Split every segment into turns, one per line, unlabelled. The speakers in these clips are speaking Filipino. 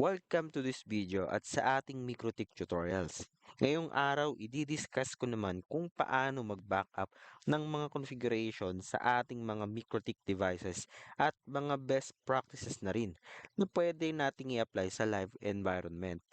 Welcome to this video at sa ating Microtik tutorials. Ngayong araw, i-discuss ko naman kung paano mag-backup ng mga configuration sa ating mga Microtik devices at mga best practices na rin na pwede nating i-apply sa live environment.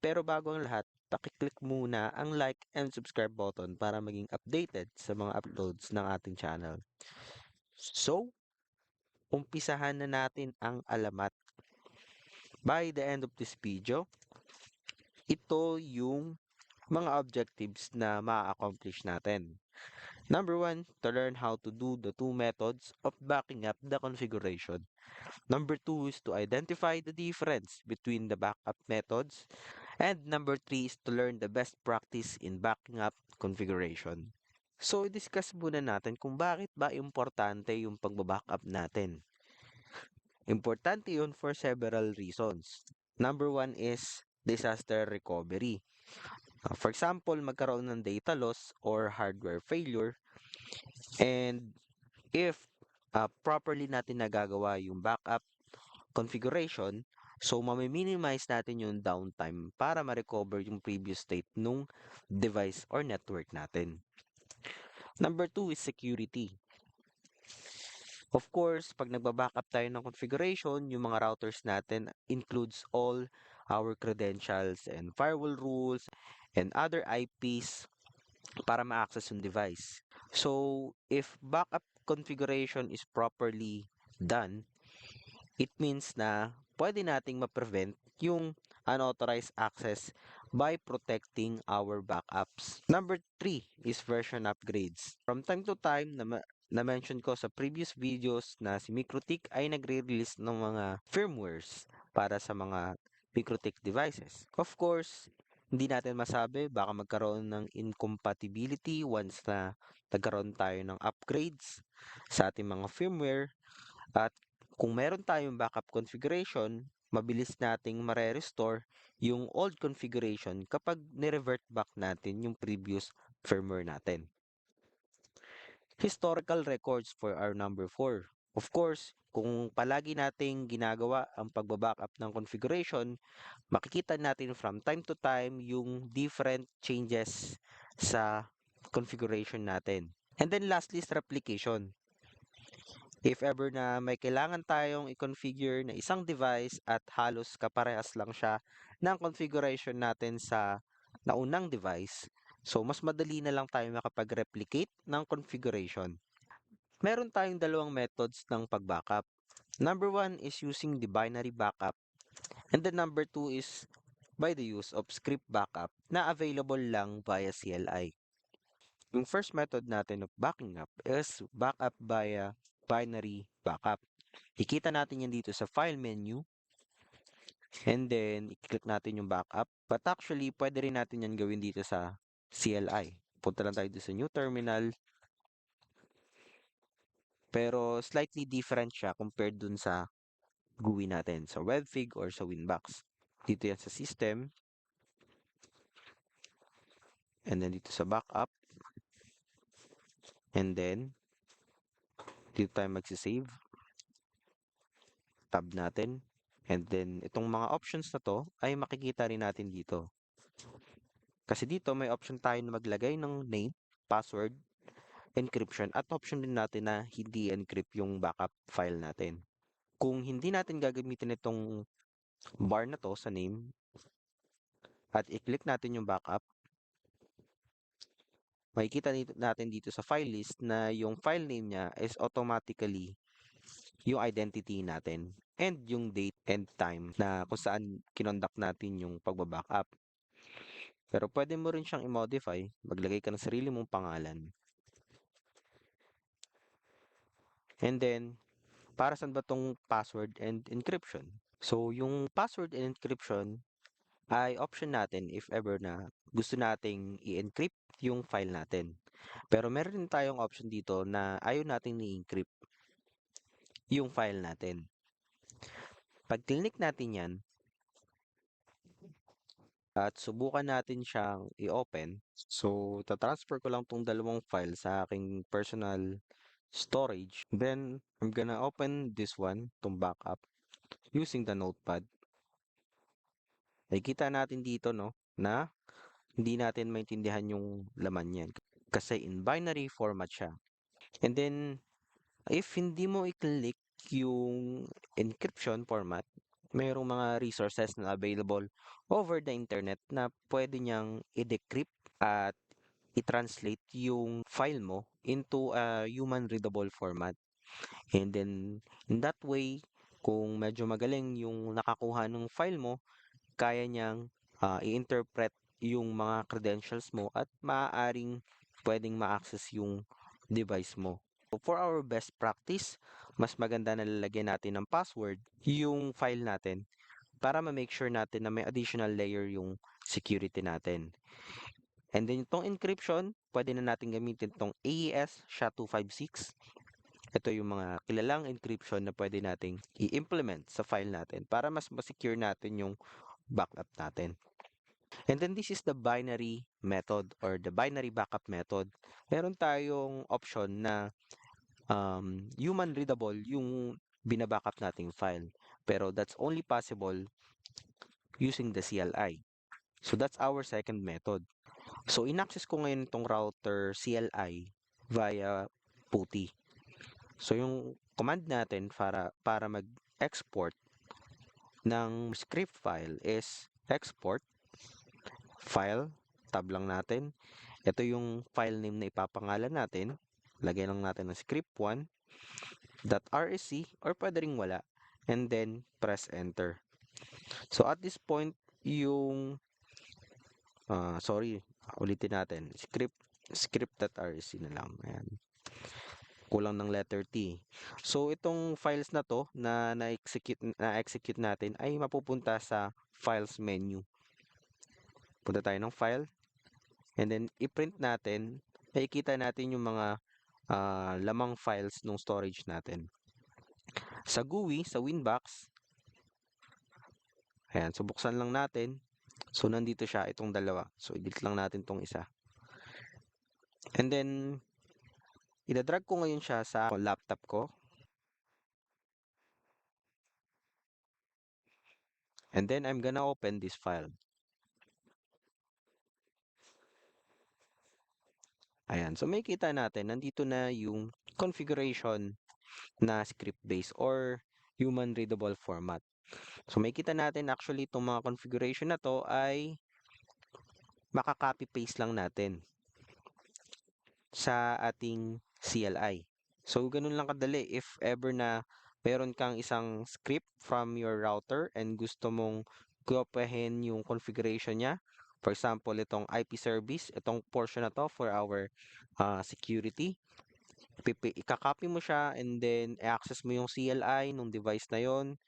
Pero bago ang lahat, pakiclick muna ang like and subscribe button para maging updated sa mga uploads ng ating channel. So, umpisahan na natin ang alamat by the end of this video, ito yung mga objectives na ma-accomplish natin. Number one, to learn how to do the two methods of backing up the configuration. Number two is to identify the difference between the backup methods. And number three is to learn the best practice in backing up configuration. So, i-discuss muna natin kung bakit ba importante yung pagba-backup natin. Importante yun for several reasons. Number one is disaster recovery. Uh, for example, magkaroon ng data loss or hardware failure. And if uh, properly natin nagagawa yung backup configuration, so mami-minimize natin yung downtime para ma-recover yung previous state nung device or network natin. Number two is security. Of course, pag nagba-backup tayo ng configuration, yung mga routers natin includes all our credentials and firewall rules and other IPs para ma-access yung device. So, if backup configuration is properly done, it means na pwede nating ma-prevent yung unauthorized access by protecting our backups. Number three is version upgrades. From time to time, na na-mention ko sa previous videos na si Microtik ay nagre-release ng mga firmwares para sa mga Microtik devices. Of course, hindi natin masabi, baka magkaroon ng incompatibility once na nagkaroon tayo ng upgrades sa ating mga firmware. At kung meron tayong backup configuration, mabilis nating mare-restore yung old configuration kapag ni-revert back natin yung previous firmware natin historical records for our number 4. Of course, kung palagi nating ginagawa ang pagba-backup ng configuration, makikita natin from time to time yung different changes sa configuration natin. And then lastly is replication. If ever na may kailangan tayong i-configure na isang device at halos kaparehas lang siya ng configuration natin sa naunang device, So, mas madali na lang tayo makapag-replicate ng configuration. Meron tayong dalawang methods ng pag-backup. Number one is using the binary backup. And the number two is by the use of script backup na available lang via CLI. Yung first method natin of backing up is backup via binary backup. Ikita natin yan dito sa file menu. And then, i-click natin yung backup. But actually, pwede rin natin yan gawin dito sa CLI. Punta lang tayo sa new terminal. Pero slightly different siya compared dun sa GUI natin, sa WebFig or sa Winbox. Dito yan sa system. And then dito sa backup. And then, dito tayo magsisave. Tab natin. And then, itong mga options na to ay makikita rin natin dito. Kasi dito may option tayo na maglagay ng name, password, encryption at option din natin na hindi encrypt yung backup file natin. Kung hindi natin gagamitin itong bar na to sa name at i-click natin yung backup, makikita natin dito sa file list na yung file name niya is automatically yung identity natin and yung date and time na kung saan kinonduct natin yung pagba-backup. Pero pwede mo rin siyang i-modify, maglagay ka ng sarili mong pangalan. And then, para saan ba tong password and encryption? So, yung password and encryption ay option natin if ever na gusto nating i-encrypt yung file natin. Pero meron din tayong option dito na ayaw nating i-encrypt yung file natin. Pag clinic natin yan, at subukan natin siyang i-open. So, tatransfer ko lang tong dalawang file sa aking personal storage. Then, I'm gonna open this one, tong backup, using the notepad. Nakikita natin dito, no, na hindi natin maintindihan yung laman niyan kasi in binary format siya. And then, if hindi mo i-click yung encryption format, mayroong mga resources na available over the internet na pwede niyang i-decrypt at i-translate yung file mo into a human readable format. And then, in that way, kung medyo magaling yung nakakuha ng file mo, kaya niyang ah, i-interpret yung mga credentials mo at maaaring pwedeng ma-access yung device mo. So, for our best practice, mas maganda na lalagyan natin ng password yung file natin para ma-make sure natin na may additional layer yung security natin. And then itong encryption, pwede na natin gamitin itong AES SHA-256. Ito yung mga kilalang encryption na pwede nating i-implement sa file natin para mas ma-secure natin yung backup natin. And then this is the binary method or the binary backup method. Meron tayong option na um, human readable yung binabackup nating file. Pero that's only possible using the CLI. So that's our second method. So in-access ko ngayon itong router CLI via PuTTY. So yung command natin para para mag-export ng script file is export file tab lang natin. Ito yung file name na ipapangalan natin. Lagyan lang natin ng script1 .rsc or pwede ring wala and then press enter. So at this point yung ah, sorry, ulitin natin. Script script.rsc na lang. Ayan. Kulang ng letter T. So itong files na to na na-execute na-execute natin ay mapupunta sa files menu. Punta tayo ng file and then i-print natin, makikita natin yung mga ah, lamang files ng storage natin. Sa GUI, sa Winbox, ayan, so buksan lang natin. So nandito siya, itong dalawa. So i-delete lang natin tong isa. And then, ida-drag ko ngayon siya sa laptop ko. And then I'm gonna open this file. Ayan, so makikita natin, nandito na yung configuration na script-based or human readable format. So makikita natin actually itong mga configuration na to ay makaka-copy-paste lang natin sa ating CLI. So ganun lang kadali if ever na meron kang isang script from your router and gusto mong kopyahin yung configuration niya. For example, itong IP service, itong portion na to for our ah, security. Ikakopy mo siya and then i-access mo yung CLI nung device na yon.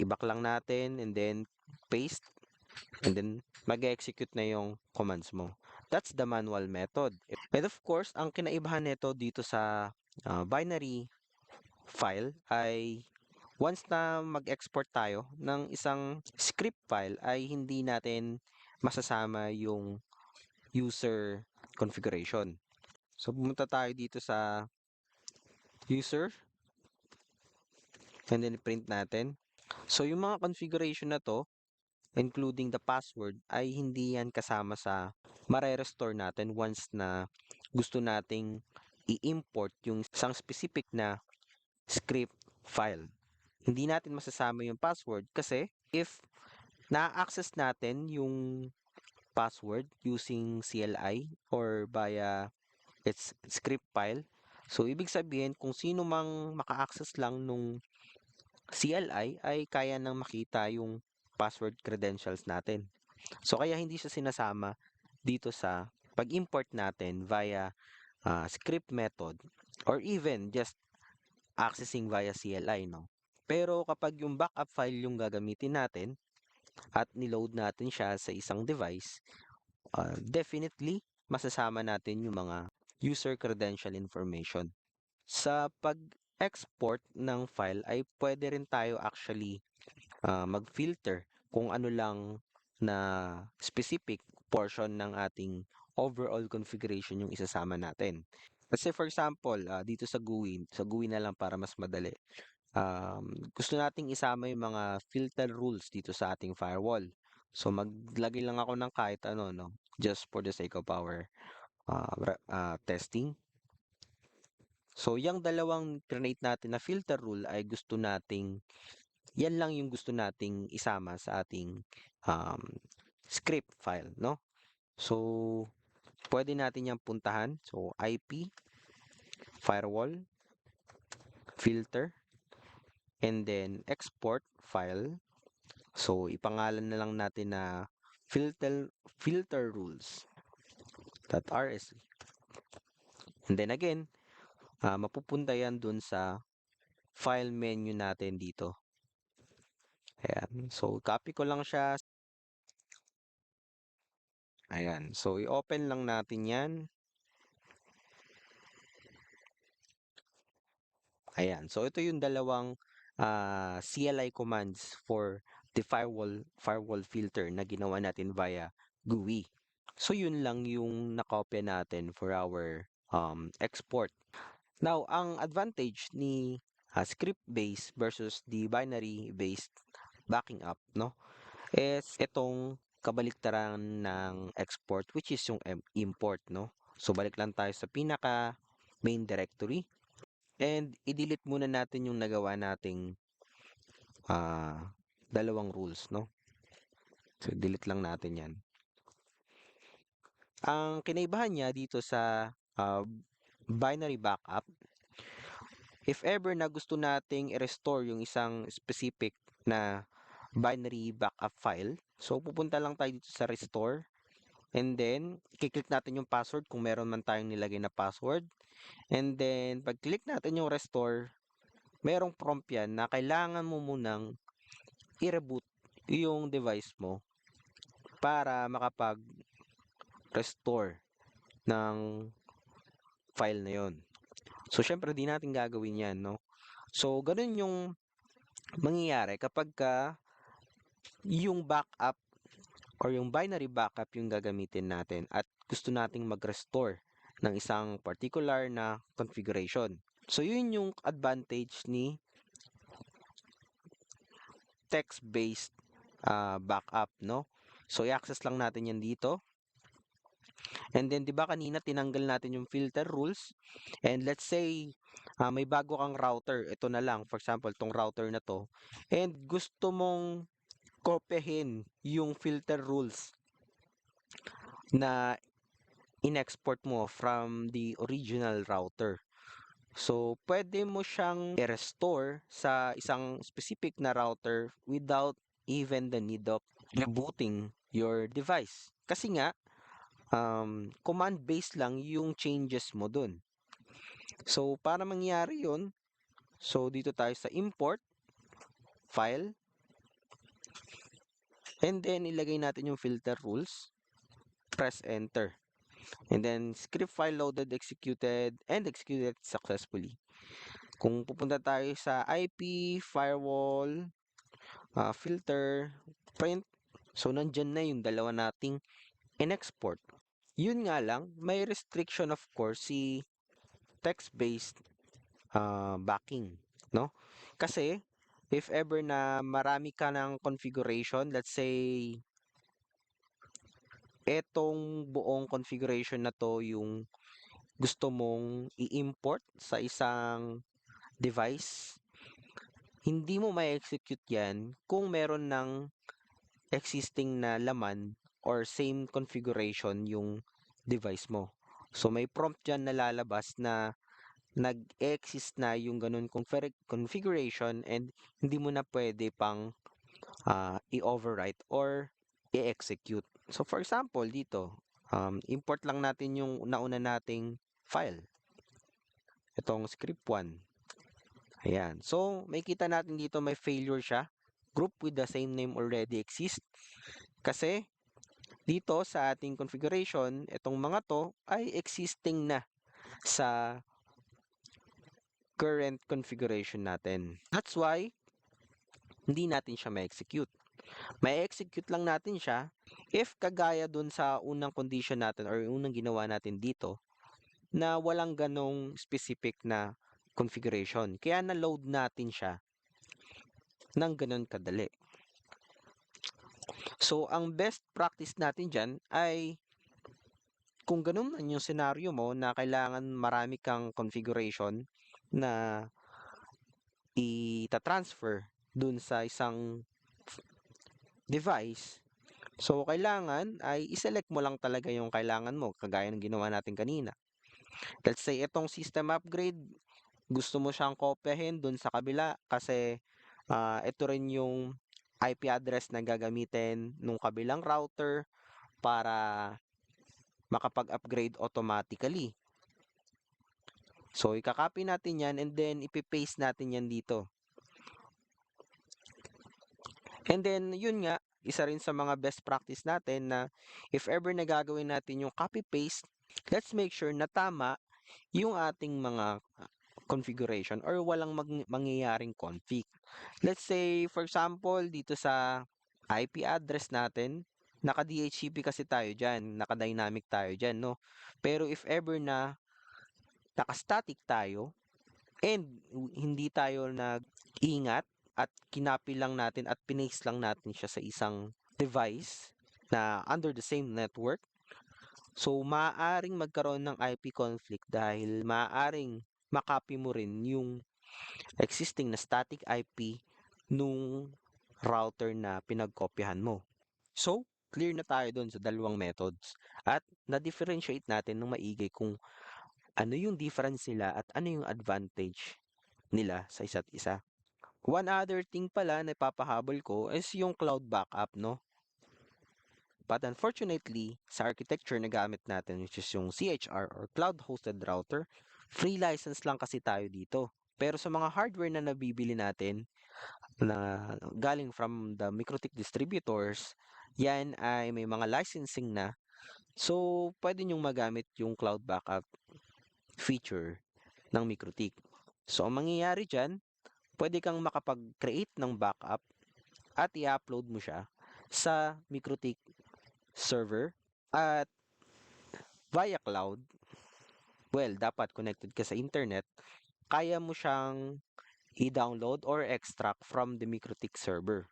I-back lang natin and then paste and then mag-execute na yung commands mo. That's the manual method. And of course, ang kinaibahan nito dito sa ah, binary file ay once na mag-export tayo ng isang script file ay hindi natin masasama yung user configuration. So pumunta tayo dito sa user and then print natin. So yung mga configuration na to including the password ay hindi yan kasama sa mare-restore natin once na gusto nating i-import yung isang specific na script file. Hindi natin masasama yung password kasi if na-access natin yung password using CLI or via its script file, so ibig sabihin kung sino mang maka-access lang nung CLI ay kaya nang makita yung password credentials natin. So kaya hindi siya sinasama dito sa pag-import natin via ah, script method or even just accessing via CLI, no? Pero kapag yung backup file yung gagamitin natin at niload natin siya sa isang device, ah, definitely masasama natin yung mga user credential information. Sa pag-export ng file ay pwede rin tayo actually ah, mag-filter kung ano lang na specific portion ng ating overall configuration yung isasama natin. Kasi for example, ah, dito sa GUI, sa GUI na lang para mas madali. Um, gusto nating isama yung mga filter rules dito sa ating firewall. So, maglagay lang ako ng kahit ano, no? Just for the sake of our uh, uh, testing. So, yung dalawang create natin na filter rule ay gusto nating, yan lang yung gusto nating isama sa ating um, script file, no? So, pwede natin yung puntahan. So, IP, firewall, filter, and then export file. So, ipangalan na lang natin na filter filter rules .rsc. And then again, uh, mapupunta yan dun sa file menu natin dito. Ayan. So, copy ko lang siya. Ayan. So, i-open lang natin yan. Ayan. So, ito yung dalawang uh, CLI commands for the firewall, firewall filter na ginawa natin via GUI. So, yun lang yung nakopya natin for our um, export. Now, ang advantage ni uh, script-based versus the binary-based backing up, no, is itong kabaliktaran ng export which is yung import, no. So, balik lang tayo sa pinaka main directory and i-delete muna natin yung nagawa nating uh, dalawang rules, no? So, delete lang natin yan. Ang kinaibahan niya dito sa uh, binary backup, if ever na gusto nating i-restore yung isang specific na binary backup file, so pupunta lang tayo dito sa restore, and then, i-click natin yung password kung meron man tayong nilagay na password, and then, pag-click natin yung restore, merong prompt yan na kailangan mo munang i-reboot yung device mo para makapag-restore ng file na yon. So, syempre, di natin gagawin yan, no? So, ganun yung mangyayari kapag ka yung backup or yung binary backup yung gagamitin natin at gusto nating mag-restore ng isang particular na configuration. So, yun yung advantage ni text-based uh, backup, no? So, i-access lang natin yan dito. And then, di ba kanina tinanggal natin yung filter rules? And let's say, uh, may bago kang router. Ito na lang, for example, tong router na to. And gusto mong kopyahin yung filter rules na in-export mo from the original router. So, pwede mo siyang i-restore sa isang specific na router without even the need of rebooting your device. Kasi nga, um, command-based lang yung changes mo dun. So, para mangyari yun, so dito tayo sa import, file, and then ilagay natin yung filter rules, press enter. And then, script file loaded, executed, and executed successfully. Kung pupunta tayo sa IP, firewall, uh, filter, print, so nandyan na yung dalawa nating in-export. Yun nga lang, may restriction of course si text-based uh, backing, no? Kasi, if ever na marami ka ng configuration, let's say, etong buong configuration na to yung gusto mong i-import sa isang device, hindi mo ma-execute yan kung meron ng existing na laman or same configuration yung device mo. So may prompt dyan na lalabas na nag-exist na yung ganun configuration and hindi mo na pwede pang uh, i-overwrite or i-execute. So for example, dito, um, import lang natin yung nauna nating file. Itong script 1. Ayan. So, may kita natin dito may failure siya. Group with the same name already exist. Kasi, dito sa ating configuration, itong mga to ay existing na sa current configuration natin. That's why, hindi natin siya ma-execute. May execute lang natin siya if kagaya dun sa unang condition natin or unang ginawa natin dito na walang ganong specific na configuration. Kaya na-load natin siya ng ganon kadali. So, ang best practice natin diyan ay kung gano'n man yung senaryo mo na kailangan marami kang configuration na ita-transfer dun sa isang device, so kailangan ay i-select mo lang talaga yung kailangan mo kagaya ng ginawa natin kanina. Let's say itong system upgrade, gusto mo siyang kopyahin dun sa kabila kasi ah, ito rin yung IP address na gagamitin nung kabilang router para makapag-upgrade automatically. So, ikakopy natin yan and then ipipaste natin yan dito. And then, yun nga, isa rin sa mga best practice natin na if ever na gagawin natin yung copy-paste, let's make sure na tama yung ating mga ah, configuration or walang mag- mangyayaring conflict. Let's say, for example, dito sa IP address natin, naka-DHCP kasi tayo dyan, naka-dynamic tayo dyan, no? Pero if ever na naka-static tayo and hindi tayo nag-ingat at kinapi lang natin at pinaste lang natin siya sa isang device na under the same network, so maaaring magkaroon ng IP conflict dahil maaaring makopy mo rin yung existing na static IP nung router na pinagkopyahan mo. So, clear na tayo doon sa dalawang methods at na-differentiate natin ng maigi kung ano yung difference nila at ano yung advantage nila sa isa't isa. One other thing pala na ipapahabol ko is yung cloud backup, no? But unfortunately, sa architecture na gamit natin, which is yung CHR or Cloud Hosted Router, free license lang kasi tayo dito. Pero sa mga hardware na nabibili natin, na galing from the MikroTik distributors, yan ay may mga licensing na. So, pwede nyong magamit yung cloud backup feature ng MikroTik. So, ang mangyayari dyan, pwede kang makapag-create ng backup at i-upload mo siya sa MikroTik server at via cloud, well, dapat connected ka sa internet, kaya mo siyang i-download or extract from the MikroTik server.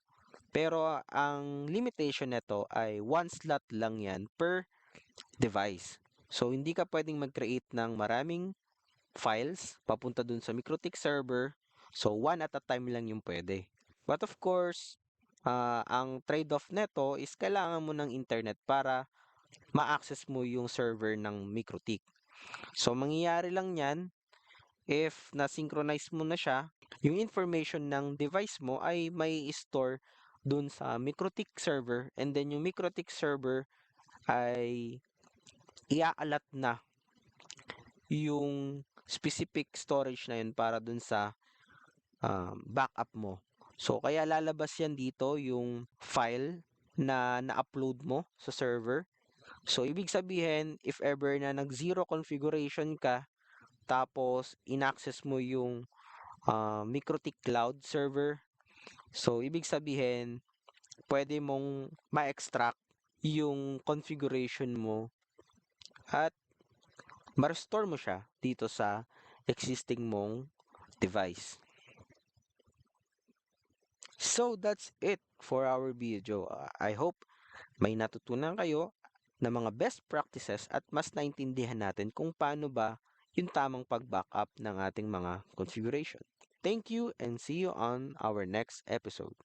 Pero ang limitation nito ay one slot lang yan per device. So, hindi ka pwedeng mag-create ng maraming files papunta dun sa MikroTik server. So, one at a time lang yung pwede. But of course, ah, ang trade-off nito is kailangan mo ng internet para ma-access mo yung server ng MikroTik. So, mangyayari lang yan if na-synchronize mo na siya, yung information ng device mo ay may store dun sa MikroTik server and then yung MikroTik server ay iaalat na yung specific storage na yun para dun sa um, backup mo. So, kaya lalabas yan dito yung file na na-upload mo sa server. So, ibig sabihin, if ever na nag-zero configuration ka, tapos inaccess mo yung uh, MikroTik Cloud server, so ibig sabihin, pwede mong ma-extract yung configuration mo at ma-restore mo siya dito sa existing mong device. So that's it for our video. I hope may natutunan kayo na mga best practices at mas naintindihan natin kung paano ba yung tamang pag-backup ng ating mga configuration. Thank you and see you on our next episode.